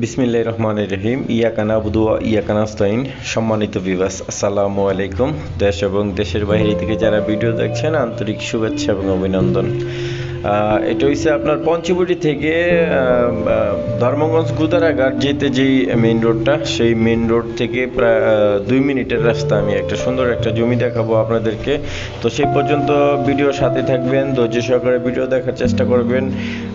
বিসমিল্লাহ রহমান রহিম। ইয়াকানা বুদু ইয়াকানাস্তাইন সম্মানিত বিবাস আসসালামু আলাইকুম। দেশ এবং দেশের বাইরে থেকে যারা ভিডিও দেখছেন, আন্তরিক শুভেচ্ছা এবং অভিনন্দন। এটা হচ্ছে আপনার পঞ্চবটি থেকে ধর্মগঞ্জ গুদারাঘাট যেতে যেই মেইন রোডটা সেই মেইন রোড থেকে প্রায় দুই মিনিটের রাস্তা আমি একটা সুন্দর একটা জমি দেখাবো আপনাদেরকে। তো সেই পর্যন্ত ভিডিও সাথে থাকবেন, ধৈর্য সহকারে ভিডিও দেখার চেষ্টা করবেন।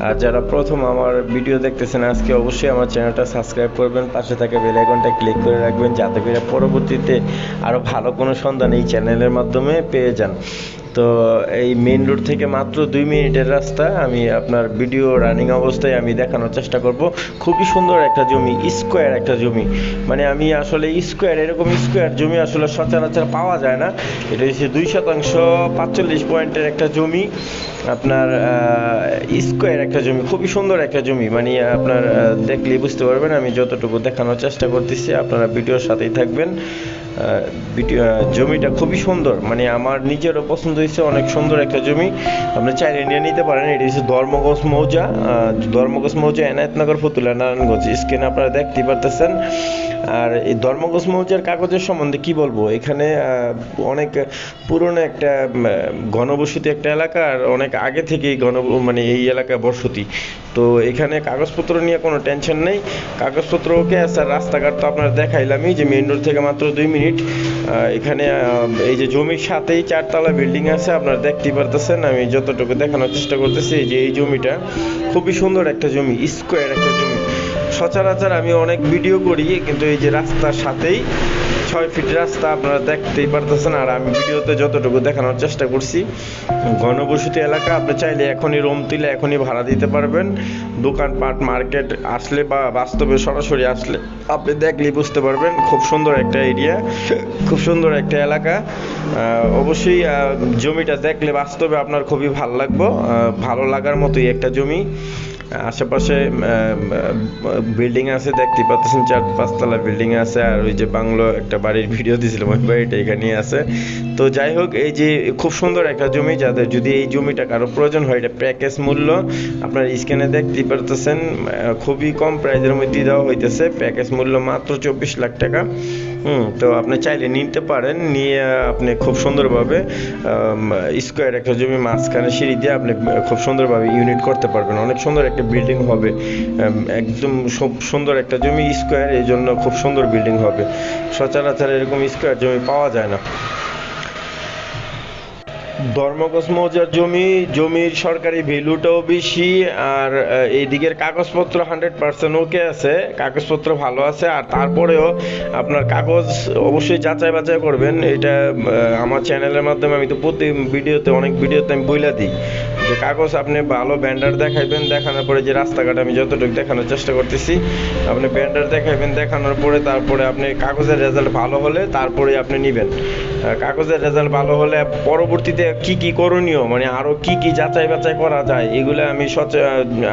আর যারা প্রথম আমার ভিডিও দেখতেছেন, আজকে অবশ্যই আমার চ্যানেলটা সাবস্ক্রাইব করবেন, পাশে থাকা বেল আইকনটা ক্লিক করে রাখবেন, যাতে করে পরবর্তীতে আরও ভালো কোনো সন্ধান এই চ্যানেলের মাধ্যমে পেয়ে যান। তো এই মেইন রোড থেকে মাত্র দুই মিনিটের রাস্তা। আমি আপনার ভিডিও রানিং অবস্থায় আমি দেখানোর চেষ্টা করব। খুবই সুন্দর একটা জমি স্কোয়ার একটা জমি। মানে আমি আসলে স্কোয়ার এরকম স্কোয়ার জমি আসলে সচরাচর পাওয়া যায় না। এটা হচ্ছে দুই শতাংশ, পাঁচচল্লিশ পয়েন্টের একটা জমি। আপনার স্কোয়ার একটা জমি, খুবই সুন্দর একটা জমি। মানে আপনার দেখলেই বুঝতে পারবেন, আমি যতটুকু দেখানোর চেষ্টা করতেছি, আপনারা ভিডিওর সাথেই থাকবেন। ভিডিও জমিটা খুবই সুন্দর। মানে আমার নিজেরও পছন্দ হয়েছে অনেক সুন্দর একটা জমি। আপনি চাইলে নিয়ে নিতে পারেন। এটি হচ্ছে ধর্মগঞ্জ মৌজা। ধর্মগঞ্জ মৌজা এনায়তনগর, ফতুল্লা, নারায়ণগঞ্জ। স্ক্রিনে আপনারা দেখতেই পারতেছেন। আর এই ধর্মগঞ্জ মৌজার কাগজের সম্বন্ধে কি বলব? এখানে অনেক পুরনো একটা ঘনবসতি একটা এলাকা আর অনেক আগে থেকেই ঘন মানে এই এলাকায় বসতি। তো এখানে কাগজপত্র নিয়ে কোনো টেনশন নেই। কাগজপত্র ওকে, আর রাস্তাঘাট তো আপনার দেখাইলামই যে মেইন রোড থেকে মাত্র দুই মিনিট। এখানে এই যে জমির সাথেই চারতলা বিল্ডিং আছে, আপনারা দেখতেই পারতেছেন, আমি যতটুকু দেখানোর চেষ্টা করতেছি যে এই জমিটা, খুবই সুন্দর একটা জমি স্কোয়ার একটা জমি। সচরাচর আমি অনেক ভিডিও করি, কিন্তু এই যে রাস্তার সাথেই ছয় ফিট রাস্তা, আপনারা দেখতেই পারতেছেন। আর আমি ভিডিওতে যতটুকু দেখানোর চেষ্টা করছি, ঘনবসতি এলাকা, আপনি চাইলে এখনই রুম তুলে এখনই ভাড়া দিতে পারবেন। দোকানপাট, মার্কেট আসলে বা বাস্তবে সরাসরি আসলে আপনি দেখলেই বুঝতে পারবেন, খুব সুন্দর একটা এরিয়া, খুব সুন্দর একটা এলাকা। অবশ্যই জমিটা দেখলে বাস্তবে আপনার খুবই ভালো লাগবে। ভালো লাগার মতোই একটা জমি। আশেপাশে বিল্ডিং আছে, দেখতে পাচ্ছেন, চার পাঁচতলা বিল্ডিং আছে, আর ওই যে বাংলো একটা বাড়ির ভিডিও দিয়েছিলাম ওই বাড়িটা এখানেই আছে। তো যাই হোক, এই যে খুব সুন্দর একটা জমি, যাদের যদি এই জমিটা কারও প্রয়োজন হয়, এটা প্যাকেজ মূল্য, আপনার স্ক্যানে দেখতে পারতেছেন খুবই কম প্রাইজের মধ্যে দেওয়া হইতেছে প্যাকেজ মূল্য মাত্র চব্বিশ লাখ টাকা। হুম, তো আপনি চাইলে নিতে পারেন। নিয়ে আপনি খুব সুন্দরভাবে স্কোয়ার একটা জমি মাঝখানে সিঁড়ি দিয়ে আপনি খুব সুন্দরভাবে ইউনিট করতে পারবেন। অনেক সুন্দর একটা বিল্ডিং হবে। একদম সুন্দর একটা জমি স্কোয়ার এই জন্য খুব সুন্দর বিল্ডিং হবে। সচরাচর এরকম স্কোয়ার জমি পাওয়া যায় না। মৌজার জমি জমির সরকারি ভ্যালুটাও বেশি আর আহ, এই দিকের কাগজপত্র হান্ড্রেড পার্সেন্ট ওকে আছে কাগজপত্র ভালো আছে আর তারপরেও আপনার কাগজ অবশ্যই যাচাই বাছাই করবেন। এটা আমার চ্যানেলের মাধ্যমে আমি তো প্রতি ভিডিওতে অনেক ভিডিওতে আমি বইলা দিই। যে কাগজ আপনি ভালো ব্যান্ডার দেখাইবেন দেখানোর পরে যে রাস্তাঘাট আমি যতটুকু দেখানোর চেষ্টা করতেছি আপনি ব্যান্ডার দেখাইবেন দেখানোর পরে তারপরে আপনি কাগজের রেজাল্ট ভালো হলে তারপরে আপনি নেবেন। কাগজের রেজাল্ট ভালো হলে পরবর্তীতে কি কি করণীয়? মানে আরও কি কি যাচাই বাছাই করা যায়? এগুলো আমি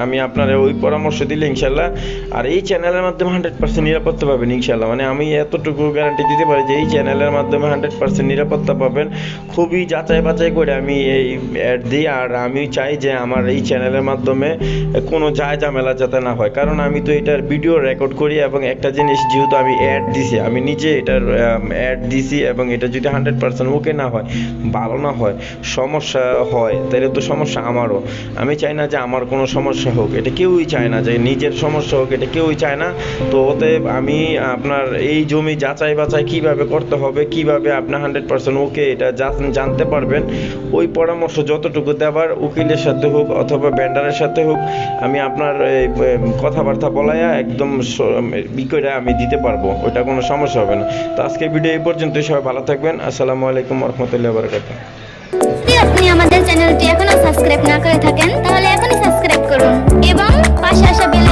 আমি আপনার ওই পরামর্শ দিলে ইনশাল্লাহ। আর এই চ্যানেলের মাধ্যমে হান্ড্রেড পার্সেন্ট নিরাপত্তা পাবেন ইনশাল্লাহ। মানে আমি এতটুকু গ্যারান্টি দিতে পারি যে এই চ্যানেলের মাধ্যমে হান্ড্রেড পার্সেন্ট নিরাপত্তা পাবেন। খুবই যাচাই বাছাই করে আমি এই অ্যাড দিই। আর আমি চাই যে আমার এই চ্যানেলের মাধ্যমে কোনো যায় ঝামেলা যাতে না হয়। কারণ আমি তো এটার ভিডিও রেকর্ড করি এবং একটা জিনিস যেহেতু আমি অ্যাড দিছি, আমি নিজে এটার অ্যাড দিছি এবং এটা যদি হান্ড্রেড পার্সেন্ট ওকে না হয়, ভালো না হয় সমস্যা হয় তাহলে তো সমস্যা আমারও। আমি চাই না যে আমার কোনো সমস্যা হোক, এটা কেউই চায় না যে নিজের সমস্যা হোক, এটা কেউই চায় না। তো অতএব আমি আপনার এই জমি যাচাই বাছাই কীভাবে করতে হবে, কীভাবে আপনি হান্ড্রেড পার্সেন্ট ওকে এটা জানতে পারবেন, ওই পরামর্শ যতটুকু দেওয়ার উকিলের সাথে হোক অথবা ব্যান্ডারের সাথে হোক, আমি আপনার কথাবার্তা বলাইয়া একদম করে আমি দিতে পারব ওটা কোনো সমস্যা হবে না। তো আজকে ভিডিও এই পর্যন্ত সবাই ভালো থাকবেন, আসসালামু আলাইকুম রহমতুল্লাহ বারকাত আপনি আমাদের চ্যানেলটি এখনও সাবস্ক্রাইব না করে থাকেন, তাহলে এখনই সাবস্ক্রাইব করুন। এবং পাশে আসা বেল